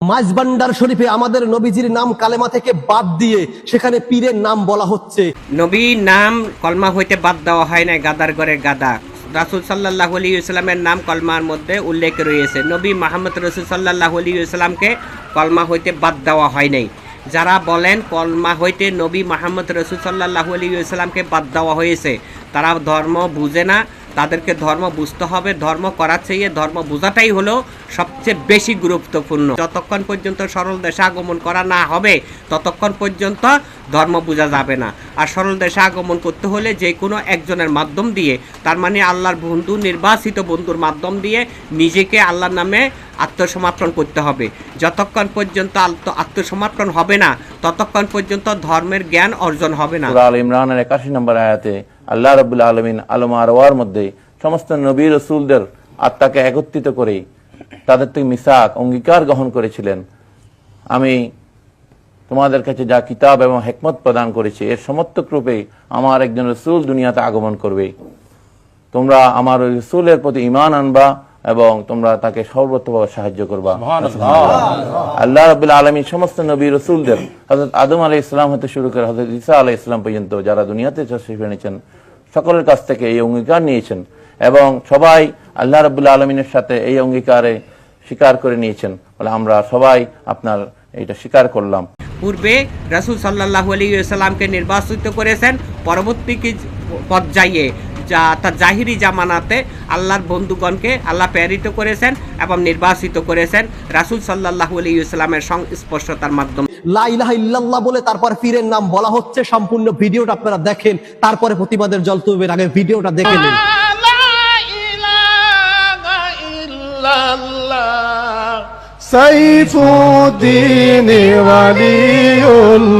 মাঝবান্ডার শরীফে আমাদের নবীজির নাম কালেমা থেকে বাদ দিয়ে সেখানে পীরের নাম বলা হচ্ছে। নবী নাম কলমা হইতে বাদ দেওয়া হয় নাই, গাদার ঘরে গাদা। রাসুল সাল্লাহ আলী ইসলামের নাম কলমার মধ্যে উল্লেখ রয়েছে। নবী মাহমদ রসুল সাল্লাহ আলী ইসলামকে কলমা হইতে বাদ দেওয়া হয় নাই। যারা বলেন কলমা হইতে নবী মাহমদ রসুল সাল্লাহ আলী ইসলামকে বাদ দেওয়া হয়েছে তারা ধর্ম বুঝে না, তাদেরকে ধর্ম বুঝতে হবে, ধর্ম করার চেয়ে ধর্ম বোঝাটাই হলো সবচেয়ে বেশি গুরুত্বপূর্ণ। যতক্ষণ পর্যন্ত সরল দেশে আগমন করা না হবে, ততক্ষণ পর্যন্ত ধর্ম বোঝা যাবে না। আর সরল দেশে আগমন করতে হলে যে কোনো একজনের মাধ্যম দিয়ে, তার মানে আল্লাহর বন্ধু, নির্বাচিত বন্ধুর মাধ্যম দিয়ে নিজেকে আল্লাহর নামে আত্মসমর্পণ করতে হবে। যতক্ষণ পর্যন্ত আত্ম- আত্মসমর্পণ হবে না, ততক্ষণ পর্যন্ত ধর্মের জ্ঞান অর্জন হবে না। ইমরানের একাশি নম্বর আয়াতে আল্লাহ রবুল্লা আলমিন আলম আরওয়ার মধ্যে সমস্ত নবী রসুলদের আত্মাকে একত্রিত করে তাদের থেকে মিসাক অঙ্গীকার গ্রহণ করেছিলেন। আমি তোমাদের কাছে যা কিতাব এবং হেকমত প্রদান করেছি এর সমর্থক রূপে আমার একজন রসুল দুনিয়াতে আগমন করবে। তোমরা আমার ওই রসুলের প্রতি ইমান আনবা এবং তোমরা তাকে সর্বত্রভাবে সাহায্য করবা। আল্লাহ রবুল্লা আলমী সমস্ত নবী রসুলদের হজরত আদম আলাই ইসলাম হতে শুরু করে হজরত ইসা আলাই ইসলাম পর্যন্ত যারা দুনিয়াতে তশরিফ এনেছেন সকলের কাছ থেকে এই অঙ্গীকার নিয়েছেন এবং সবাই আল্লাহ রবুল্লা আলমিনের সাথে এই অঙ্গীকারে স্বীকার করে নিয়েছেন। বলে আমরা সবাই আপনার এটা স্বীকার করলাম। পূর্বে রাসুল সাল্লাহ আলী সাল্লামকে নির্বাচিত করেছেন পরবর্তী পর্যায়ে, যা তার জাহিরি জামানাতে আল্লাহর বন্ধুগণকে আল্লাহ প্রেরিত করেছেন এবং নির্বাচিত করেছেন। রাসুল সাল্লাহ আলী ইসলামের সংস্পর্শতার মাধ্যমে। লাইলাহ বলে তারপর পীরের নাম বলা হচ্ছে। সম্পূর্ণ ভিডিওটা আপনারা দেখেন। তারপরে প্রতিবাদের জল তুলবেন। আগে ভিডিওটা দেখে নিন। সাইফুদ্দিন ওয়ালিউল্লাহ।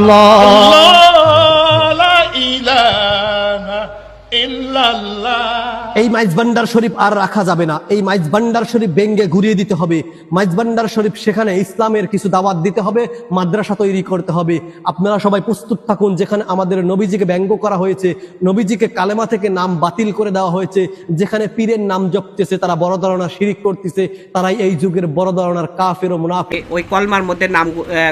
লা ইলাহা এই মাইজ বান্ডার শরীফ আর রাখা যাবে না। এই মাইজ বান্ডার শরীফ বেঙ্গে ঘুরিয়ে দিতে হবে। মাইজ বান্ডার শরীফ সেখানে ইসলামের কিছু দাওয়াত দিতে হবে মাদ্রাসা তৈরি করতে হবে। আপনারা সবাই প্রস্তুত থাকুন যেখানে আমাদের নবীজিকে ব্যঙ্গ করা হয়েছে নবীজিকে কালেমা থেকে নাম বাতিল করে দেওয়া হয়েছে যেখানে পীরের নাম জপতেছে তারা বড় ধরনার শিরিক করতেছে তারাই এই যুগের বড় ধরনার কাফের ও মুনাফে ওই কলমার মধ্যে নাম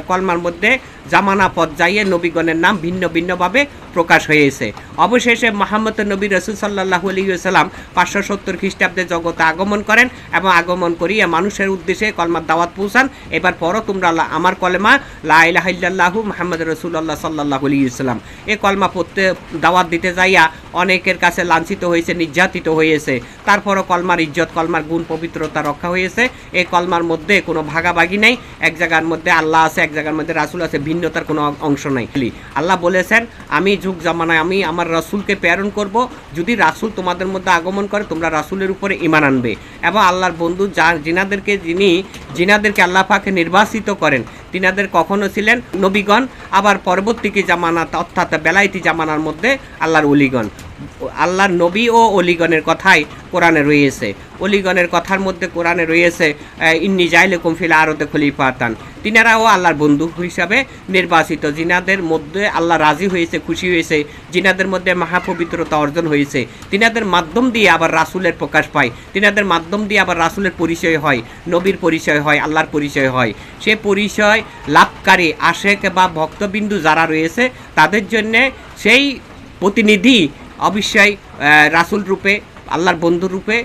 কলমার মধ্যে জামানা পথ যাইয়ে নবীগণের নাম ভিন্ন ভিন্নভাবে প্রকাশ হয়েছে। অবশেষে মাহমুদ নবী রসুল সাল্লাহ আলী সাল্লাম পাঁচশো সত্তর খ্রিস্টাব্দে জগতে আগমন করেন এবং আগমন করিয়া মানুষের উদ্দেশ্যে কলমার দাওয়াত পৌঁছান। এবার পরও তোমরা আমার কলেমা লাহু মোহাম্মদ রসুল্লাহ সাল্লাহ ইসলাম এ কলমা পড়তে দাওয়াত দিতে যাইয়া অনেকের কাছে লাঞ্ছিত হয়েছে, নির্যাতিত হয়েছে। তারপরও কলমার ইজ্জত, কলমার গুণ, পবিত্রতা রক্ষা হয়েছে। এই কলমার মধ্যে কোনো ভাগাভাগি নেই। এক জায়গার মধ্যে আল্লাহ আছে, এক জায়গার মধ্যে রাসুল আছে। ভিন্নতার কোনো অংশ নাই। আল্লাহ বলেছেন, আমি যুগ জামানায় আমি আমার রাসুলকে প্রেরণ করব যদি রাসুল তোমাদের মধ্যে আগমন করে, তোমরা রাসুলের উপরে ইমান আনবে। এবং আল্লাহর বন্ধু যা জিনাদেরকে যিনি জিনাদেরকে আল্লাহ পাকে নির্বাসিত করেন তিনাদের কখনো ছিলেন নবীগণ, আবার পরবর্তী কি জামানাত, অর্থাৎ বেলাইতি জামানার মধ্যে আল্লাহর অলিগণ। আল্লাহর নবী ও অলিগণের কথাই কোরআনে রয়েছে। অলিগণের কথার মধ্যে কোরআনে রয়েছে ইন্নি জাইলে কুমফিল আরতে খলিফাতান। তিনারাও আল্লাহর বন্ধু হিসাবে নির্বাচিত। জিনাদের মধ্যে আল্লাহ রাজি হয়েছে, খুশি হয়েছে জিনাদের মধ্যে মহাপবিত্রতা অর্জন হয়েছে। তিনাদের মাধ্যম দিয়ে আবার রাসুলের প্রকাশ পায়। তিনাদের মাধ্যম দিয়ে আবার রাসুলের পরিচয় হয়, নবীর পরিচয় হয়, আল্লাহর পরিচয় হয়। সে পরিচয় লাভকারী আশেক বা ভক্তবিন্দু যারা রয়েছে, তাদের জন্যে সেই প্রতিনিধি অবশ্যই রাসুল রূপে, আল্লাহর বন্ধু রূপে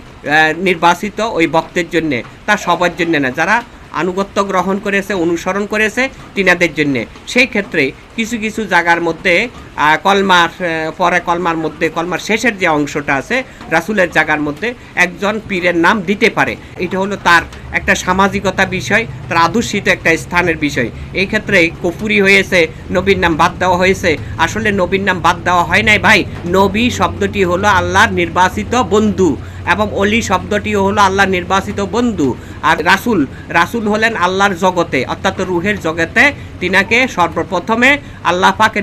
নির্বাচিত ওই ভক্তের জন্যে, তা সবার জন্যে না। যারা আনুগত্য গ্রহণ করেছে, অনুসরণ করেছে তিনাদের জন্যে। সেই ক্ষেত্রে কিছু কিছু জায়গার মধ্যে কলমার পরে কলমার মধ্যে, কলমার শেষের যে অংশটা আছে, রাসুলের জায়গার মধ্যে একজন পীরের নাম দিতে পারে। এটা হলো তার একটা সামাজিকতা বিষয়, তার আদর্শিত একটা স্থানের বিষয়। এই ক্ষেত্রে কফুরি হয়েছে, নবীর নাম বাদ দেওয়া হয়েছে। আসলে নবীর নাম বাদ দেওয়া হয় নাই ভাই। নবী শব্দটি হলো আল্লাহর নির্বাচিত বন্ধু। এবং অলি শব্দটি হলো আল্লাহর নির্বাচিত বন্ধু। আর রাসুল রাসুল হলেন আল্লাহর জগতে, অর্থাৎ রুহের জগতে তিনাকে সর্বপ্রথমে আল্লাহ পাকে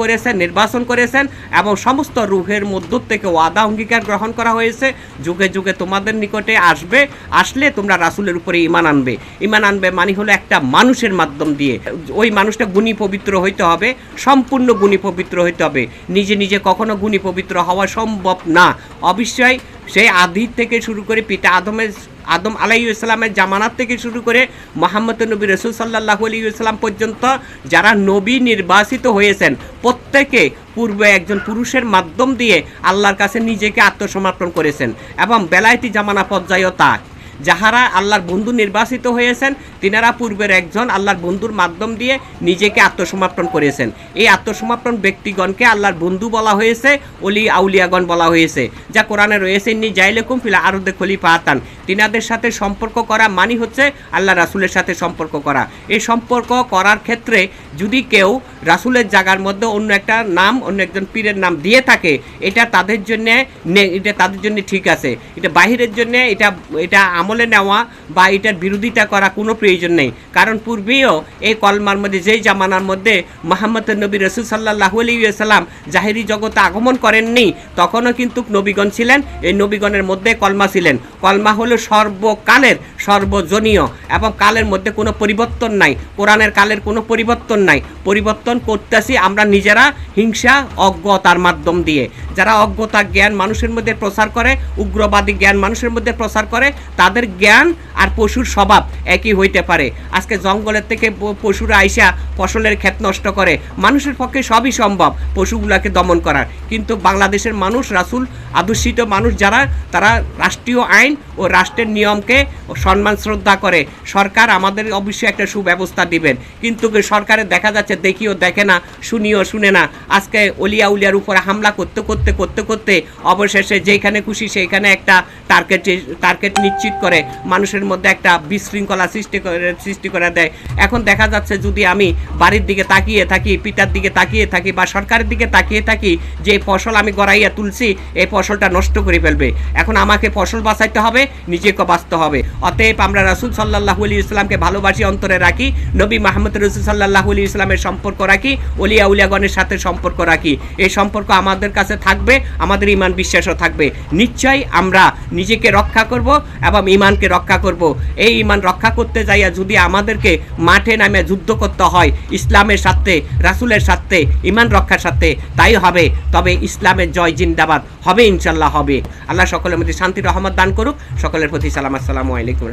করেছেন, নির্বাচন করেছেন এবং সমস্ত রুহের মধ্য থেকে ওয়াদা অঙ্গীকার গ্রহণ করা হয়েছে। যুগে যুগে তোমাদের নিকটে আসবে, আসলে তোমরা রাসুলের উপরে ইমান আনবে। ইমান আনবে মানে হলো একটা মানুষের মাধ্যম দিয়ে। ওই মানুষটা গুণী পবিত্র হইতে হবে, সম্পূর্ণ গুণী পবিত্র হইতে হবে। নিজে নিজে কখনো গুণী পবিত্র হওয়া সম্ভব না। অবশ্যই সেই আদি থেকে শুরু করে পিতা আদমের, আদম আলাই ইসলামের জামানাত থেকে শুরু করে মোহাম্মদ নবী রসুল সাল্লাহ আলী ইসলাম পর্যন্ত যারা নবী নির্বাসিত হয়েছেন, প্রত্যেকে পূর্বে একজন পুরুষের মাধ্যম দিয়ে আল্লাহর কাছে নিজেকে আত্মসমর্পণ করেছেন এবং বেলায়েতি জামানা পর্যায়ও তা যাহারা আল্লাহর বন্ধু নির্বাচিত হয়েছেন, তিনারা পূর্বের একজন আল্লাহর বন্ধুর মাধ্যম দিয়ে নিজেকে আত্মসমর্পণ করেছেন। এই আত্মসমর্পণ ব্যক্তিগণকে আল্লাহর বন্ধু বলা হয়েছে অলি আউলিয়াগণ বলা হয়েছে। যা কোরআনে রয়েছে নি জাইলেকুম ফিলা আরদে খলিফা আতান তিনাদের সাথে সম্পর্ক করা মানি হচ্ছে আল্লাহ রাসুলের সাথে সম্পর্ক করা। এই সম্পর্ক করার ক্ষেত্রে যদি কেউ রাসুলের জায়গার মধ্যে অন্য একটা নাম, অন্য একজন পীরের নাম দিয়ে থাকে, এটা তাদের জন্যে এটা তাদের জন্য ঠিক আছে। এটা বাহিরের জন্যে এটা এটা আমলে নেওয়া বা এটার বিরোধিতা করা কোনো প্রয়োজন নেই। কারণ পূর্বেও এই কলমার মধ্যে, যেই জামানার মধ্যে মোহাম্মদ নবী রসুল সাল্লাহ আলিয়াল্লাম জাহিরি জগতে আগমন করেননি, তখনও কিন্তু নবীগণ ছিলেন, এই নবীগণের মধ্যে কলমা ছিলেন। কলমা হলো সর্বকালের সর্বজনীয় এবং কালের মধ্যে কোনো পরিবর্তন নাই। কোরআনের কালের কোনো পরিবর্তন নাই। পরিবর্তন করতেছি আমরা নিজেরা হিংসা, অজ্ঞতার মাধ্যম দিয়ে। যারা অজ্ঞতা জ্ঞান মানুষের মধ্যে প্রসার করে, উগ্রবাদী জ্ঞান মানুষের মধ্যে প্রসার করে, তাদের জ্ঞান আর পশুর স্বভাব একই হইতে পারে। আজকে জঙ্গলের থেকে পশুরা আইসা ফসলের ক্ষেত নষ্ট করে। মানুষের পক্ষে সবই সম্ভব পশুগুলাকে দমন করার। কিন্তু বাংলাদেশের মানুষ, রাসুল, আদর্শিত মানুষ যারা, তারা রাষ্ট্রীয় আইন ও রাষ্ট্রের নিয়মকে সম্মান, শ্রদ্ধা করে। সরকার আমাদের অবশ্যই একটা সুব্যবস্থা দিবেন। কিন্তু সরকারের দেখা যাচ্ছে দেখিও দেখে না, শুনিও শুনে না। আজকে অলিয়া উলিয়ার উপরে হামলা করতে করতে করতে করতে অবশেষে যেখানে খুশি সেইখানে একটা টার্গেট টার্গেট নিশ্চিত করে। মানুষের মধ্যে একটা বিশৃঙ্খলা সৃষ্টি করে সৃষ্টি করে দেয়। এখন দেখা যাচ্ছে যদি আমি বাড়ির দিকে তাকিয়ে থাকি, পিতার দিকে তাকিয়ে থাকি বা সরকারের দিকে তাকিয়ে থাকি, যে ফসল আমি গড়াইয়া তুলছি, এই ফসলটা নষ্ট করে ফেলবে। এখন আমাকে ফসল বাঁচাইতে হবে, নিজেকে বাঁচতে হবে। অতএব আমরা রাসুল সাল্লাহ আলী ইসলামকে ভালোবাসি, অন্তরে রাখি, নবী মাহমুদ রসুল সাল্লাহ আলী ইসলামের সম্পর্ক রাখি অলিয়া উলিয়াগণের সাথে সম্পর্ক রাখি। এই সম্পর্ক আমাদের কাছে থাকবে, আমাদের ইমান বিশ্বাসও থাকবে। নিশ্চয়ই আমরা নিজেকে রক্ষা করব এবং ইমানকে রক্ষা করব। এই ইমান রক্ষা করতে যাইয়া যদি আমাদেরকে মাঠে নামে যুদ্ধ করতে হয়, ইসলামের সাথে রাসুলের সাথে ইমান রক্ষার সাথে তাই হবে। তবে ইসলামের জয় জিন্দাবাদ হবে ইনশাল্লাহ হবে। আল্লাহ সকলের মধ্যে শান্তি, রহমত দান করুক। সকলের প্রতি সালাম, আসসালামু আলাইকুম।